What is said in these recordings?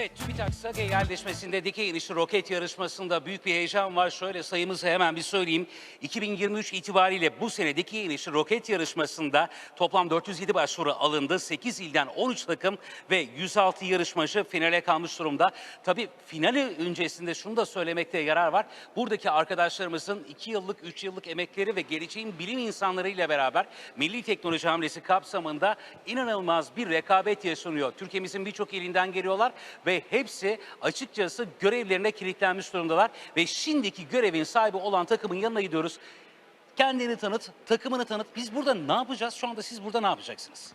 Evet, TÜBİTAK SAGE yerleşmesinde dikey inişli roket yarışmasında büyük bir heyecan var. Şöyle sayımızı hemen bir söyleyeyim. 2023 itibariyle bu sene dikey inişli roket yarışmasında toplam 407 başvuru alındı. 8 ilden 13 takım ve 106 yarışmacı finale kalmış durumda. Tabii finali öncesinde şunu da söylemekte yarar var. Buradaki arkadaşlarımızın 2 yıllık, 3 yıllık emekleri ve geleceğin bilim insanlarıyla beraber Milli Teknoloji Hamlesi kapsamında inanılmaz bir rekabet yaşanıyor. Türkiye'mizin birçok ilinden geliyorlar ve hepsi açıkçası görevlerine kilitlenmiş durumdalar. Ve şimdiki görevin sahibi olan takımın yanına gidiyoruz. Kendini tanıt, takımını tanıt. Biz burada ne yapacağız? Şu anda siz burada ne yapacaksınız?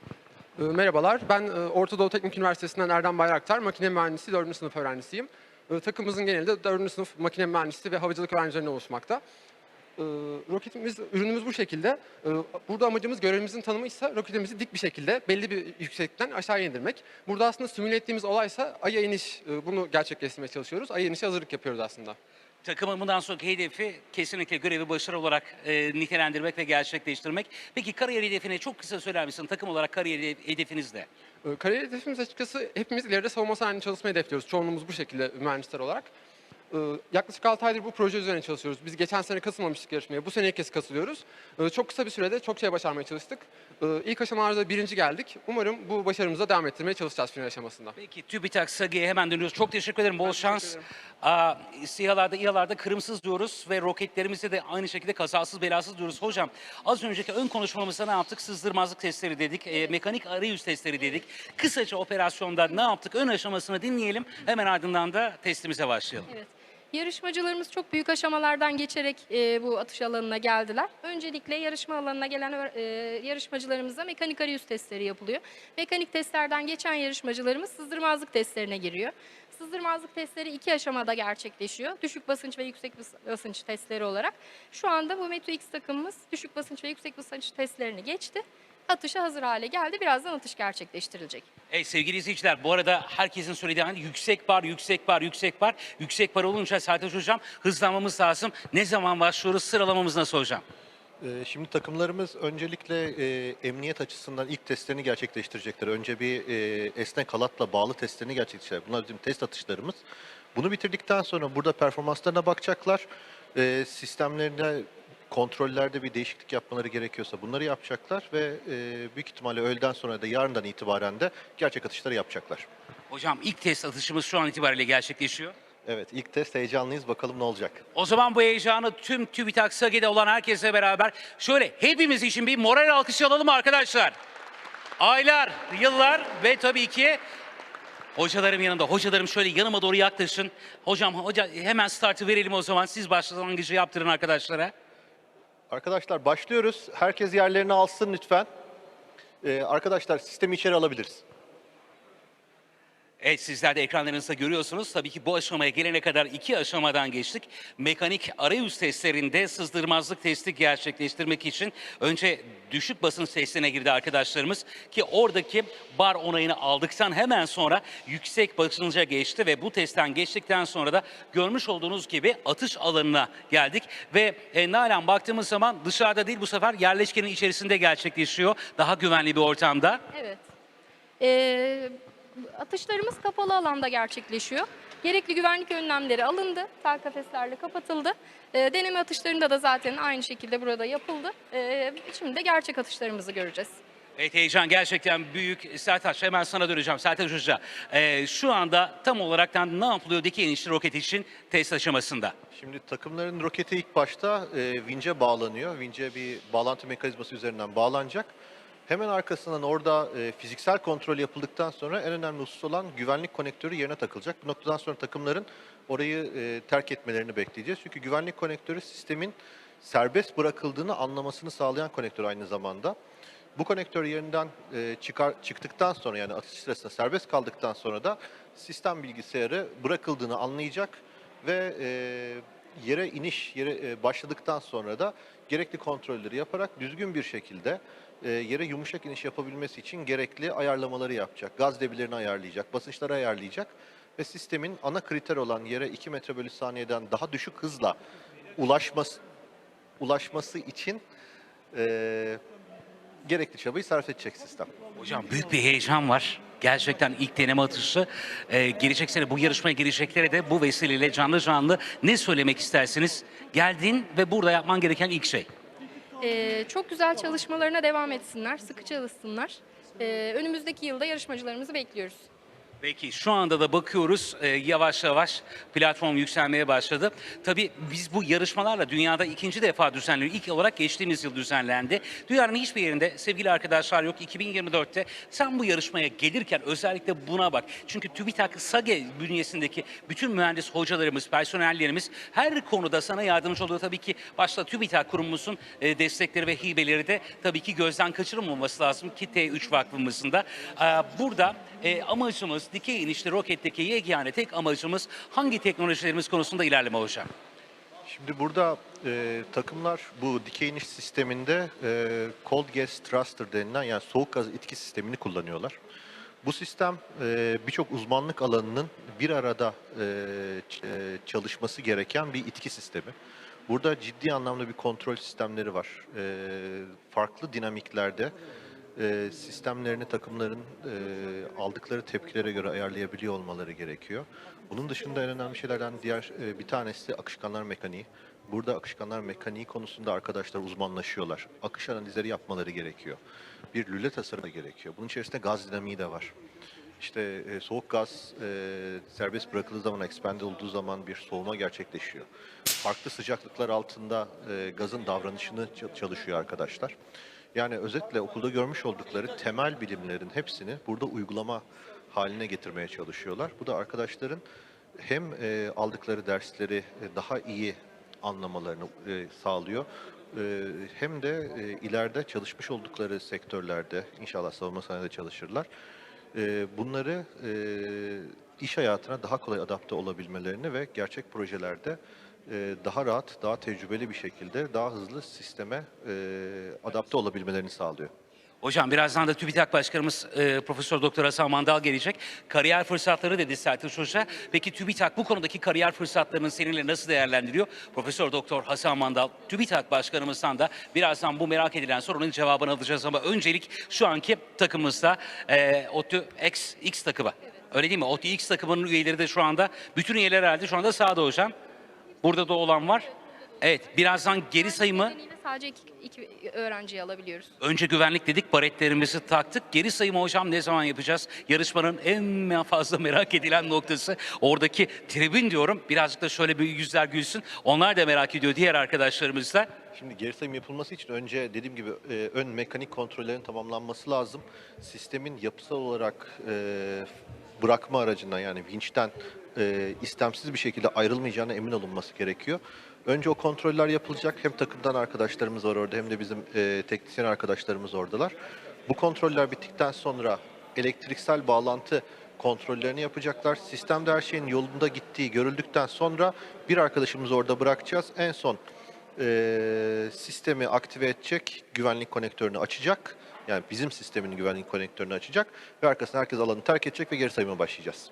E, Merhabalar, ben e, Orta Doğu Teknik Üniversitesi'nden Erdem Bayraktar, makine mühendisi 4. sınıf öğrencisiyim. E, Takımımızın geneli de 4. sınıf makine mühendisi ve havacılık öğrencilerine oluşmakta. E, Roketimiz, ürünümüz bu şekilde. E, Burada amacımız görevimizin tanımı ise roketimizi dik bir şekilde belli bir yükseklikten aşağıya indirmek. Burada aslında simüle ettiğimiz olaysa Ay'a iniş, e, bunu gerçekleştirmeye çalışıyoruz. Ay'a inişe hazırlık yapıyoruz aslında. Takımın bundan sonraki hedefi kesinlikle görevi başarı olarak e, nitelendirmek ve gerçekleştirmek. Peki kariyer hedefine çok kısa söyler misin? Takım olarak kariyer hedefiniz ne? E, Kariyer hedefimiz açıkçası hepimiz ileride savunma sanayinde çalışmayı hedefliyoruz. Çoğunluğumuz bu şekilde mühendisler olarak. E, Yaklaşık 6 aydır bu proje üzerine çalışıyoruz. Biz geçen sene katılmamıştık yarışmaya. Bu sene ilk kez katılıyoruz. E, Çok kısa bir sürede çok şey başarmaya çalıştık. E, İlk aşamalarda birinci geldik. Umarım bu başarımızı devam ettirmeye çalışacağız final aşamasında. Peki TÜBİTAK SAGE'ye hemen dönüyoruz. Çok teşekkür ederim. Bol şans. Aa, SİHA'larda, İHA'larda kırımsız diyoruz ve roketlerimizi de aynı şekilde kazasız belasız diyoruz. Hocam az önceki ön konuşmamızda ne yaptık? Sızdırmazlık testleri dedik, e, mekanik arayüz testleri dedik. Kısaca operasyonda ne yaptık? Ön aşamasını dinleyelim. Hemen ardından da testimize başlayalım. Evet. Yarışmacılarımız çok büyük aşamalardan geçerek e, bu atış alanına geldiler. Öncelikle yarışma alanına gelen e, yarışmacılarımıza mekanik arayüz testleri yapılıyor. Mekanik testlerden geçen yarışmacılarımız sızdırmazlık testlerine giriyor. Sızdırmazlık testleri iki aşamada gerçekleşiyor. Düşük basınç ve yüksek bas- basınç testleri olarak. Şu anda bu Metro X takımımız düşük basınç ve yüksek basınç testlerini geçti. Atışa hazır hale geldi. Birazdan atış gerçekleştirilecek. Hey sevgili izleyiciler bu arada herkesin söylediği hani yüksek bar, yüksek bar, yüksek bar. Yüksek bar olunca Sertaç Hocam hızlanmamız lazım. Ne zaman başlıyoruz? Sıralamamız nasıl hocam? Ee, Şimdi takımlarımız öncelikle e, emniyet açısından ilk testlerini gerçekleştirecekler. Önce bir e, esnek halatla bağlı testlerini gerçekleştirecekler. Bunlar bizim test atışlarımız. Bunu bitirdikten sonra burada performanslarına bakacaklar. E, sistemlerine, kontrollerde bir değişiklik yapmaları gerekiyorsa bunları yapacaklar ve e, büyük ihtimalle öğleden sonra da yarından itibaren de gerçek atışları yapacaklar. Hocam ilk test atışımız şu an itibariyle gerçekleşiyor. Evet, ilk test heyecanlıyız. Bakalım ne olacak. O zaman bu heyecanı tüm TÜBİTAK SAGE'de olan herkese beraber şöyle hepimiz için bir moral alkışı alalım arkadaşlar? Aylar, yıllar ve tabii ki hocalarım yanımda. Hocalarım şöyle yanıma doğru yaklaşın. Hocam hoca hemen startı verelim o zaman. Siz başlangıcı yaptırın arkadaşlara. Arkadaşlar başlıyoruz. Herkes yerlerini alsın lütfen. Ee, arkadaşlar sistemi içeri alabiliriz. Evet sizler de ekranlarınızda görüyorsunuz. Tabii ki bu aşamaya gelene kadar iki aşamadan geçtik. Mekanik arayüz testlerinde sızdırmazlık testi gerçekleştirmek için önce düşük basınç testine girdi arkadaşlarımız. Ki oradaki bar onayını aldıktan hemen sonra yüksek basınca geçti ve bu testten geçtikten sonra da görmüş olduğunuz gibi atış alanına geldik. Ve e, Nalan baktığımız zaman dışarıda değil bu sefer yerleşkenin içerisinde gerçekleşiyor. Daha güvenli bir ortamda. Evet. Ee, atışlarımız kapalı alanda gerçekleşiyor. Gerekli güvenlik önlemleri alındı. Tel kafeslerle kapatıldı. Ee, deneme atışlarında da zaten aynı şekilde burada yapıldı. Ee, şimdi de gerçek atışlarımızı göreceğiz. Evet heyecan gerçekten büyük. Sertaç hemen sana döneceğim. Sertaç Hoca e, şu anda tam olaraktan ne yapılıyor dikey inişli roket için test aşamasında? Şimdi takımların roketi ilk başta e, vince bağlanıyor. Vince bir bağlantı mekanizması üzerinden bağlanacak. Hemen arkasından orada e, fiziksel kontrol yapıldıktan sonra en önemli husus olan güvenlik konektörü yerine takılacak. Bu noktadan sonra takımların orayı e, terk etmelerini bekleyeceğiz. Çünkü güvenlik konektörü sistemin serbest bırakıldığını anlamasını sağlayan konektör aynı zamanda. Bu konektör yerinden e, çıkar çıktıktan sonra yani atış sırasında serbest kaldıktan sonra da sistem bilgisayarı bırakıldığını anlayacak ve e, yere iniş yere e, başladıktan sonra da gerekli kontrolleri yaparak düzgün bir şekilde yere yumuşak iniş yapabilmesi için gerekli ayarlamaları yapacak. Gaz debilerini ayarlayacak, basınçları ayarlayacak ve sistemin ana kriter olan yere 2 metre bölü saniyeden daha düşük hızla ulaşması ulaşması için e, gerekli çabayı sarf edecek sistem. Hocam büyük bir heyecan var. Gerçekten ilk deneme atışı. Ee, gelecek sene bu yarışmaya gireceklere de bu vesileyle canlı canlı ne söylemek istersiniz? Geldin ve burada yapman gereken ilk şey. Ee, çok güzel çalışmalarına devam etsinler, sıkı çalışsınlar. Ee, önümüzdeki yılda yarışmacılarımızı bekliyoruz. Peki şu anda da bakıyoruz e, yavaş yavaş platform yükselmeye başladı. Tabii biz bu yarışmalarla dünyada ikinci defa düzenleniyor. İlk olarak geçtiğimiz yıl düzenlendi. Dünyanın hiçbir yerinde sevgili arkadaşlar yok. 2024'te sen bu yarışmaya gelirken özellikle buna bak. Çünkü TÜBİTAK SAGE bünyesindeki bütün mühendis hocalarımız, personellerimiz her konuda sana yardımcı oluyor. Tabii ki başta TÜBİTAK kurumumuzun e, destekleri ve hibeleri de tabii ki gözden kaçırılmaması lazım ki T3 Vakfımızın da. Aa, Burada e, amacımız dikey inişli roketteki yegane tek amacımız hangi teknolojilerimiz konusunda ilerleme hocam? Şimdi burada e, takımlar bu dikey iniş sisteminde e, cold gas thruster denilen yani soğuk gaz itki sistemini kullanıyorlar. Bu sistem e, birçok uzmanlık alanının bir arada e, e, çalışması gereken bir itki sistemi. Burada ciddi anlamda bir kontrol sistemleri var. E, farklı dinamiklerde e, sistemlerini takımların e, aldıkları tepkilere göre ayarlayabiliyor olmaları gerekiyor. Bunun dışında en önemli şeylerden diğer e, bir tanesi akışkanlar mekaniği. Burada akışkanlar mekaniği konusunda arkadaşlar uzmanlaşıyorlar. Akış analizleri yapmaları gerekiyor. Bir lüle tasarımı gerekiyor. Bunun içerisinde gaz dinamiği de var. İşte e, soğuk gaz e, serbest bırakıldığı zaman, expand olduğu zaman bir soğuma gerçekleşiyor. Farklı sıcaklıklar altında e, gazın davranışını çalışıyor arkadaşlar. Yani özetle okulda görmüş oldukları temel bilimlerin hepsini burada uygulama haline getirmeye çalışıyorlar. Bu da arkadaşların hem e, aldıkları dersleri e, daha iyi anlamalarını e, sağlıyor. E, hem de e, ileride çalışmış oldukları sektörlerde inşallah savunma sanayide çalışırlar. E, bunları e, iş hayatına daha kolay adapte olabilmelerini ve gerçek projelerde daha rahat, daha tecrübeli bir şekilde daha hızlı sisteme e, adapte olabilmelerini sağlıyor. Hocam birazdan da TÜBİTAK Başkanımız e, Profesör Doktor Hasan Mandal gelecek. Kariyer fırsatları dedi Sertaç Hoca. Peki TÜBİTAK bu konudaki kariyer fırsatlarını seninle nasıl değerlendiriyor? Profesör Doktor Hasan Mandal TÜBİTAK Başkanımızdan da birazdan bu merak edilen sorunun cevabını alacağız ama öncelik şu anki takımımızda e, ODTÜ X, X takımı. Öyle değil mi? ODTÜ X takımının üyeleri de şu anda, bütün üyeler herhalde şu anda sahada hocam. Burada da olan var. Evet, birazdan geri sayımı sadece iki, iki öğrenciyi alabiliyoruz. Önce güvenlik dedik, baretlerimizi taktık. Geri sayımı hocam ne zaman yapacağız? Yarışmanın en fazla merak edilen noktası oradaki tribün diyorum. Birazcık da şöyle bir yüzler gülsün. Onlar da merak ediyor diğer arkadaşlarımız da. Şimdi geri sayım yapılması için önce dediğim gibi e, ön mekanik kontrollerin tamamlanması lazım. Sistemin yapısal olarak e, bırakma aracından yani vinçten e, istemsiz bir şekilde ayrılmayacağına emin olunması gerekiyor. Önce o kontroller yapılacak. Hem takımdan arkadaşlarımız var orada hem de bizim e, teknisyen arkadaşlarımız oradalar. Bu kontroller bittikten sonra elektriksel bağlantı kontrollerini yapacaklar. Sistemde her şeyin yolunda gittiği görüldükten sonra bir arkadaşımızı orada bırakacağız. En son e, sistemi aktive edecek, güvenlik konektörünü açacak. Yani bizim sistemin güvenlik konektörünü açacak ve arkasından herkes alanı terk edecek ve geri sayıma başlayacağız.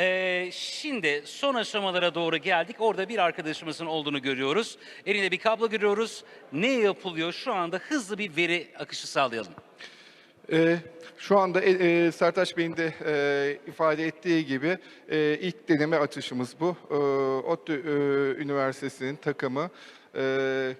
Ee, şimdi son aşamalara doğru geldik. Orada bir arkadaşımızın olduğunu görüyoruz. Elinde bir kablo görüyoruz. Ne yapılıyor? Şu anda hızlı bir veri akışı sağlayalım. Ee, şu anda e, e, Sertaç Bey'in de e, ifade ettiği gibi e, ilk deneme atışımız bu. E, ODTÜ e, Üniversitesi'nin takımı e,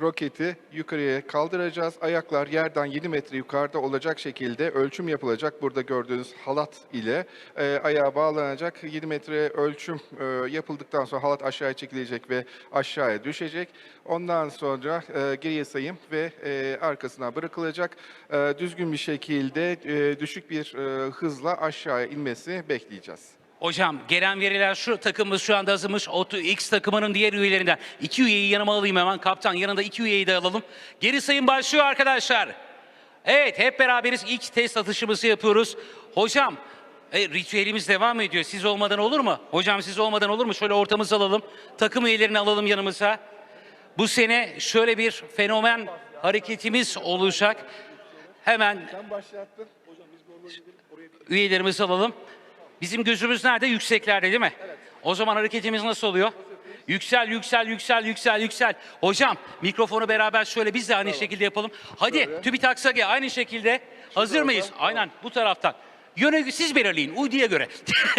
roketi yukarıya kaldıracağız. Ayaklar yerden 7 metre yukarıda olacak şekilde ölçüm yapılacak. Burada gördüğünüz halat ile e, ayağa bağlanacak. 7 metre ölçüm e, yapıldıktan sonra halat aşağıya çekilecek ve aşağıya düşecek. Ondan sonra e, geriye sayım ve e, arkasına bırakılacak. E, düzgün bir şekilde e, düşük bir e, hızla aşağıya inmesi bekleyeceğiz. Hocam gelen veriler şu takımımız şu anda hazırmış. Otu X takımının diğer üyelerinden. iki üyeyi yanıma alayım hemen. Kaptan yanında iki üyeyi de alalım. Geri sayım başlıyor arkadaşlar. Evet hep beraberiz ilk test atışımızı yapıyoruz. Hocam e, ritüelimiz devam ediyor. Siz olmadan olur mu? Hocam siz olmadan olur mu? Şöyle ortamızı alalım. Takım üyelerini alalım yanımıza. Bu sene şöyle bir fenomen hareketimiz olacak. Hemen üyelerimizi alalım. Bizim gözümüz nerede? Yükseklerde değil mi? O zaman hareketimiz nasıl oluyor? Yüksel, yüksel, yüksel, yüksel, yüksel. Hocam mikrofonu beraber şöyle biz de aynı şekilde yapalım. Hadi TÜBİTAK SAGE aynı şekilde. Hazır mıyız? Aynen bu taraftan. Yönü siz belirleyin uyduya göre.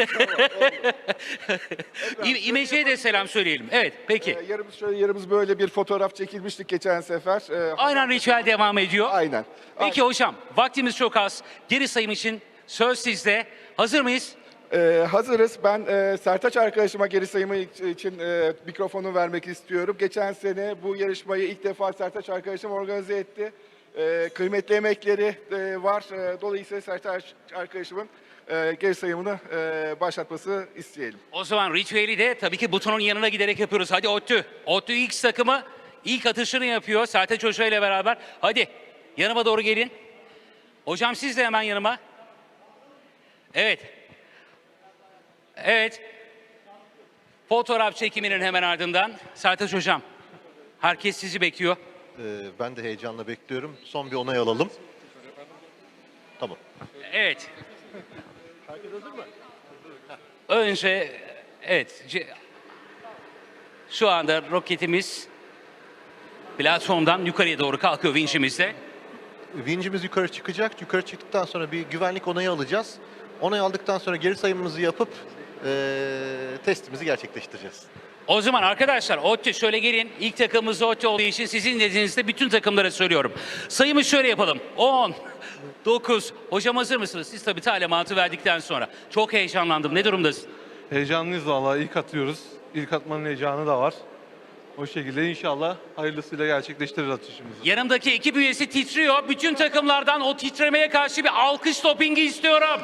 İ- İmece'ye de selam söyleyelim. Evet peki. Ee, Yarımız şöyle yarımız böyle bir fotoğraf çekilmiştik geçen sefer. Ee, Aynen ritüel devam ediyor. Aynen. Peki hocam vaktimiz çok az. Geri sayım için söz sizde. Hazır mıyız? Ee, hazırız. Ben e, Sertaç arkadaşıma geri sayımı için e, mikrofonu vermek istiyorum. Geçen sene bu yarışmayı ilk defa Sertaç arkadaşım organize etti. E, kıymetli emekleri e, var. E, dolayısıyla Sertaç arkadaşımın e, geri sayımını e, başlatması isteyelim. O zaman ritüeli de tabii ki butonun yanına giderek yapıyoruz. Hadi ODTÜ. ODTÜ X takımı ilk atışını yapıyor. Sertaç Hoca ile beraber. Hadi yanıma doğru gelin. Hocam siz de hemen yanıma. Evet. Evet. Fotoğraf çekiminin hemen ardından. Sertaç Hocam. Herkes sizi bekliyor. Ee, ben de heyecanla bekliyorum. Son bir onay alalım. Tamam. Evet. Önce evet şu anda roketimiz platformdan yukarıya doğru kalkıyor vinçimizle. Vincimiz yukarı çıkacak. Yukarı çıktıktan sonra bir güvenlik onayı alacağız. Onay aldıktan sonra geri sayımımızı yapıp testimizi gerçekleştireceğiz. O zaman arkadaşlar ODTÜ şöyle gelin. İlk takımımız ODTÜ olduğu için sizin dediğinizde bütün takımlara söylüyorum. Sayımı şöyle yapalım. 10, 9. Hocam hazır mısınız? Siz tabii talimatı verdikten sonra. Çok heyecanlandım. Ne durumdasın? Heyecanlıyız vallahi ilk atıyoruz. İlk atmanın heyecanı da var. O şekilde inşallah hayırlısıyla gerçekleştiririz atışımızı. Yanımdaki ekip üyesi titriyor. Bütün takımlardan o titremeye karşı bir alkış dopingi istiyorum.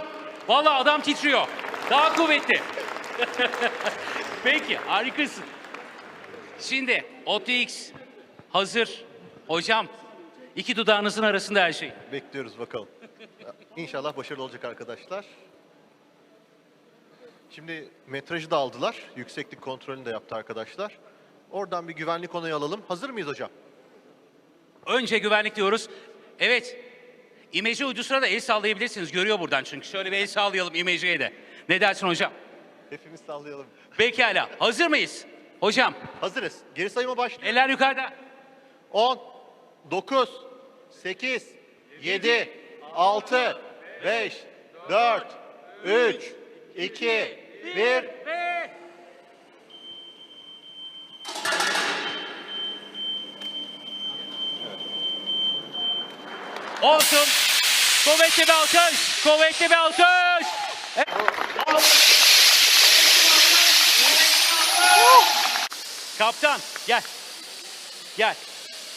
Vallahi adam titriyor. Daha kuvvetli. Peki harikasın. Şimdi OTX hazır. Hocam iki dudağınızın arasında her şey. Bekliyoruz bakalım. İnşallah başarılı olacak arkadaşlar. Şimdi metrajı da aldılar. Yükseklik kontrolünü de yaptı arkadaşlar. Oradan bir güvenlik onayı alalım. Hazır mıyız hocam? Önce güvenlik diyoruz. Evet. İmece uydusuna da el sallayabilirsiniz. Görüyor buradan çünkü. Şöyle bir el sallayalım İmece'ye de. Ne dersin hocam? Hepimiz sallayalım. Pekala. Hazır mıyız? Hocam Hazırız. Geri sayıma başlıyor. eller yukarıda. 10, 9, 8, 7, 6, 5, 4, 3, 2, 1. Ve... Olsun. Kuvvetli bir alkış. Kuvvetli bir alkış. Kaptan gel. Gel.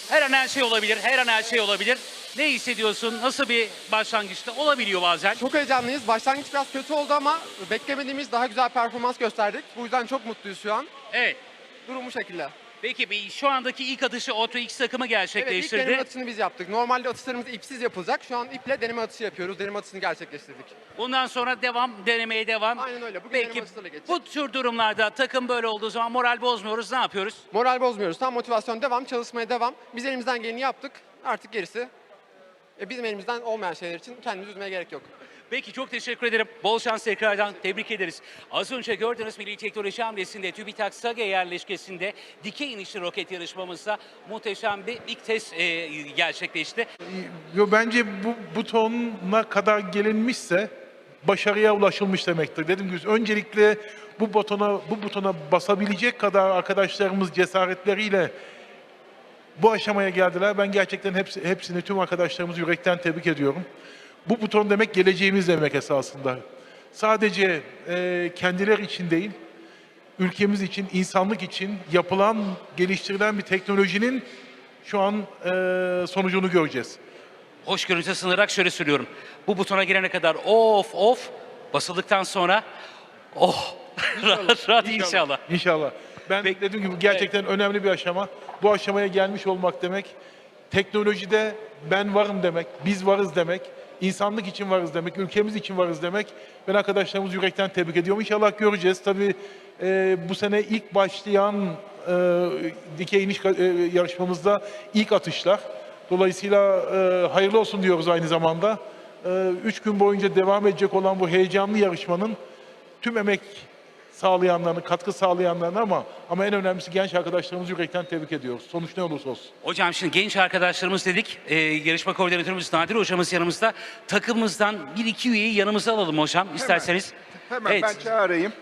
Her an her şey olabilir. Her an her şey olabilir. Ne hissediyorsun? Nasıl bir başlangıçta? Olabiliyor bazen. Çok heyecanlıyız. Başlangıç biraz kötü oldu ama beklemediğimiz daha güzel performans gösterdik. Bu yüzden çok mutluyuz şu an. Evet. Durum bu şekilde. Peki bir- şu andaki ilk atışı Auto X takımı Evet ilk deneme atışını biz yaptık. Normalde atışlarımız ipsiz yapılacak. Şu an iple deneme atışı yapıyoruz. Deneme atışını gerçekleştirdik. Bundan sonra devam, denemeye devam. Aynen öyle. Bugün Peki deneme atışlarıyla geçecek. bu tür durumlarda takım böyle olduğu zaman moral bozmuyoruz. Ne yapıyoruz? Moral bozmuyoruz. Tam motivasyon devam, çalışmaya devam. Biz elimizden geleni yaptık. Artık gerisi e, bizim elimizden olmayan şeyler için kendimizi üzmeye gerek yok. Peki çok teşekkür ederim. Bol şans tekrardan tebrik ederiz. Az önce gördüğünüz Milli Teknoloji Hamlesi'nde TÜBİTAK SAGE yerleşkesinde dikey inişli roket yarışmamızda muhteşem bir ilk test e, gerçekleşti. Bence bu butona kadar gelinmişse başarıya ulaşılmış demektir. Dedim ki öncelikle bu butona bu butona basabilecek kadar arkadaşlarımız cesaretleriyle bu aşamaya geldiler. Ben gerçekten hepsi, hepsini tüm arkadaşlarımızı yürekten tebrik ediyorum. Bu buton demek geleceğimiz demek esasında. Sadece e, kendileri için değil, ülkemiz için, insanlık için yapılan, geliştirilen bir teknolojinin şu an e, sonucunu göreceğiz. Hoşgörünüze sığınarak şöyle söylüyorum. Bu butona girene kadar of of basıldıktan sonra Oh, rahat rahat inşallah. İnşallah. Ben Peki. dediğim gibi gerçekten önemli bir aşama. Bu aşamaya gelmiş olmak demek, teknolojide ben varım demek, biz varız demek, insanlık için varız demek, ülkemiz için varız demek. Ben arkadaşlarımızı yürekten tebrik ediyorum. İnşallah göreceğiz. Tabii e, bu sene ilk başlayan e, dikey iniş e, yarışmamızda ilk atışlar. Dolayısıyla e, hayırlı olsun diyoruz aynı zamanda. E, üç gün boyunca devam edecek olan bu heyecanlı yarışmanın tüm emek sağlayanlarını, katkı sağlayanlarını ama ama en önemlisi genç arkadaşlarımızı yürekten tebrik ediyoruz. Sonuç ne olursa olsun. Hocam şimdi genç arkadaşlarımız dedik. Ee, yarışma koordinatörümüz Nadir hocamız yanımızda. Takımımızdan bir iki üyeyi yanımıza alalım hocam isterseniz. Hemen Evet. ben çağırayım.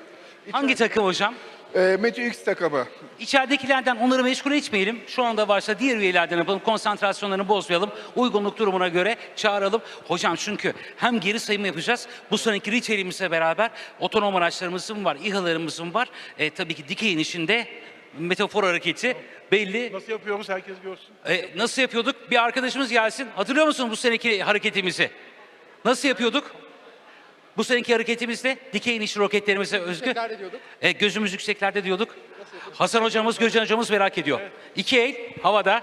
Hangi takım hocam? Ee, Meteor X takımı. İçeridekilerden onları meşgul etmeyelim. Şu anda varsa diğer üyelerden yapalım. Konsantrasyonlarını bozmayalım. Uygunluk durumuna göre çağıralım. Hocam çünkü hem geri sayım yapacağız. Bu sonraki ritüelimizle beraber otonom araçlarımızın var, İHA'larımızın var. E, tabii ki dikey inişinde metafor hareketi belli. Nasıl yapıyoruz herkes görsün. E, nasıl yapıyorduk? Bir arkadaşımız gelsin. Hatırlıyor musun bu seneki hareketimizi? Nasıl yapıyorduk? Bu seneki hareketimizde dikey iniş roketlerimize özgü. E, gözümüz yükseklerde diyorduk. Hasan hocamız, Gürcan hocamız merak ediyor. İki el havada.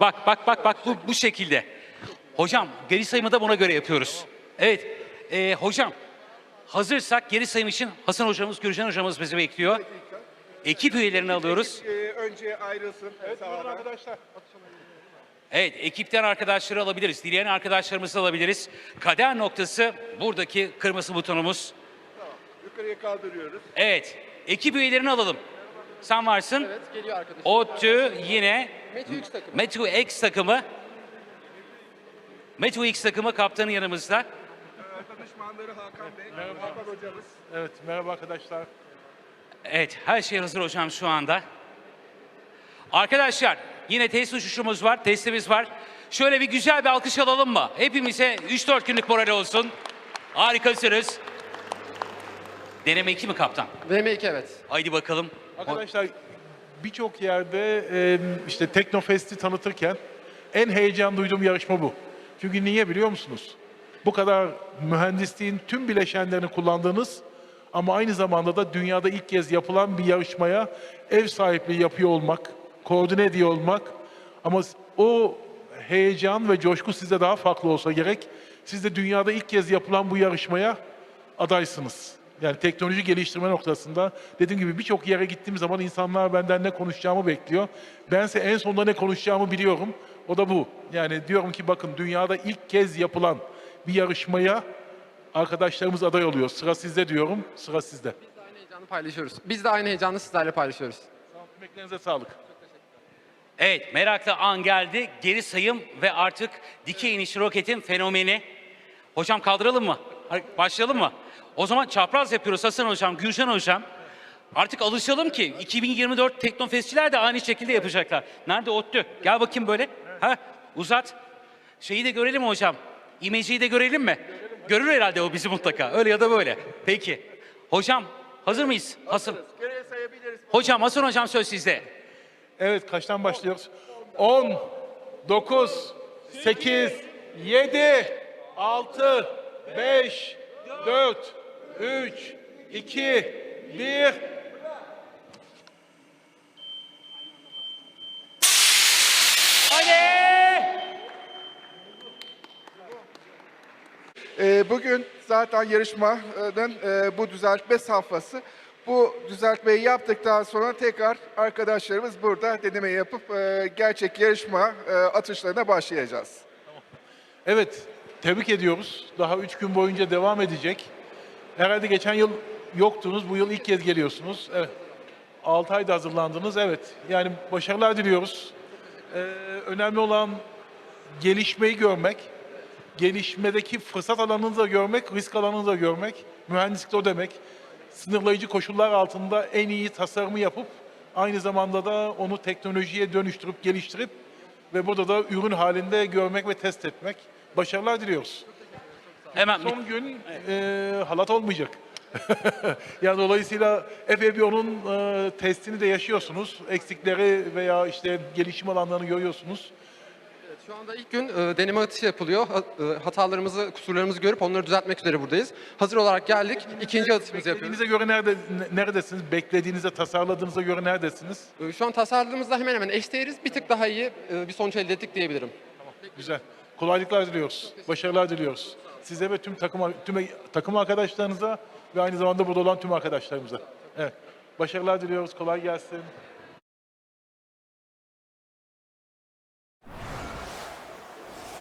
Bak bak bak bak bu, bu şekilde. Hocam geri sayımı da buna göre yapıyoruz. Evet. E, hocam hazırsak geri sayım için Hasan hocamız, Gürcan hocamız bizi bekliyor. Ekip üyelerini alıyoruz. Ee, önce ayrılsın. sağdan. Arkadaşlar Evet, ekipten arkadaşları alabiliriz. Dileyen arkadaşlarımızı alabiliriz. Kader noktası buradaki kırmızı butonumuz. Yukarıya kaldırıyoruz. Evet, ekip üyelerini alalım. Sen varsın. Evet geliyor arkadaşım. ODTÜ yine Meteor X takımı. Metro X takımı. Metro X takımı kaptanı yanımızda. Danışmanları Hakan Bey. Hakan hocamız. evet merhaba arkadaşlar. Evet, her şey hazır hocam şu anda. Arkadaşlar, yine test uçuşumuz var, testimiz var. Şöyle bir güzel bir alkış alalım mı? Hepimize 3-4 günlük moral olsun. Harikasınız. Deneme 2 mi kaptan? VM2 evet. Haydi bakalım. Arkadaşlar birçok yerde e, işte Teknofest'i tanıtırken en heyecan duyduğum yarışma bu. Çünkü niye biliyor musunuz? Bu kadar mühendisliğin tüm bileşenlerini kullandığınız ama aynı zamanda da dünyada ilk kez yapılan bir yarışmaya ev sahipliği yapıyor olmak, koordine ediyor olmak ama o heyecan ve coşku sizde daha farklı olsa gerek. Siz de dünyada ilk kez yapılan bu yarışmaya adaysınız. Yani teknoloji geliştirme noktasında dediğim gibi birçok yere gittiğim zaman insanlar benden ne konuşacağımı bekliyor. Bense en sonunda ne konuşacağımı biliyorum. O da bu. Yani diyorum ki bakın dünyada ilk kez yapılan bir yarışmaya arkadaşlarımız aday oluyor. Sıra sizde diyorum. Sıra sizde. Biz de aynı heyecanı paylaşıyoruz. Biz de aynı heyecanı sizlerle paylaşıyoruz. Emeklerinize sağlık. Evet, meraklı an geldi. Geri sayım ve artık dikey iniş roketin fenomeni. Hocam kaldıralım mı? Başlayalım mı? O zaman çapraz yapıyoruz Hasan Hocam, Gülşen Hocam. Artık alışalım ki 2024 Teknofestçiler de aynı şekilde yapacaklar. Nerede ODTÜ? Gel bakayım böyle. Ha, uzat. Şeyi de görelim hocam? İmeciyi de görelim mi? Görür herhalde o bizi mutlaka. Öyle ya da böyle. Peki. Hocam hazır mıyız? Hazır. Hocam Hasan Hocam söz sizde. Evet kaçtan başlıyoruz? 10, 9, 8, 7, 6, 5, 4, 3, 2, 1. Haydi! Ee, bugün zaten yarışmanın e, bu düzeltme safhası. Bu düzeltmeyi yaptıktan sonra tekrar arkadaşlarımız burada deneme yapıp e, gerçek yarışma e, atışlarına başlayacağız. Evet, tebrik ediyoruz. Daha üç gün boyunca devam edecek. Herhalde geçen yıl yoktunuz, bu yıl ilk kez geliyorsunuz. Evet. 6 ayda hazırlandınız, evet. Yani başarılar diliyoruz. Ee, önemli olan gelişmeyi görmek, gelişmedeki fırsat alanını da görmek, risk alanını da görmek. Mühendislik de o demek. Sınırlayıcı koşullar altında en iyi tasarımı yapıp aynı zamanda da onu teknolojiye dönüştürüp geliştirip ve burada da ürün halinde görmek ve test etmek. Başarılar diliyoruz. Hemen Son gün e, halat olmayacak. yani dolayısıyla epey bir onun e, testini de yaşıyorsunuz. Eksikleri veya işte gelişim alanlarını görüyorsunuz. Şu anda ilk gün e, deneme atışı yapılıyor. Ha- e, hatalarımızı, kusurlarımızı görüp onları düzeltmek üzere buradayız. Hazır olarak geldik. İkinci atışımızı yapıyoruz. Beklediğinize göre nerede, ne- neredesiniz? Beklediğinize, tasarladığınıza göre neredesiniz? E, Şu an tasarladığımızda hemen hemen eşdeğeriz. Bir tık daha iyi e, bir sonuç elde ettik diyebilirim. Güzel. Kolaylıklar diliyoruz. Başarılar diliyoruz. Size ve tüm takım tüm takım arkadaşlarınıza ve aynı zamanda burada olan tüm arkadaşlarımıza. Evet. Başarılar diliyoruz. Kolay gelsin.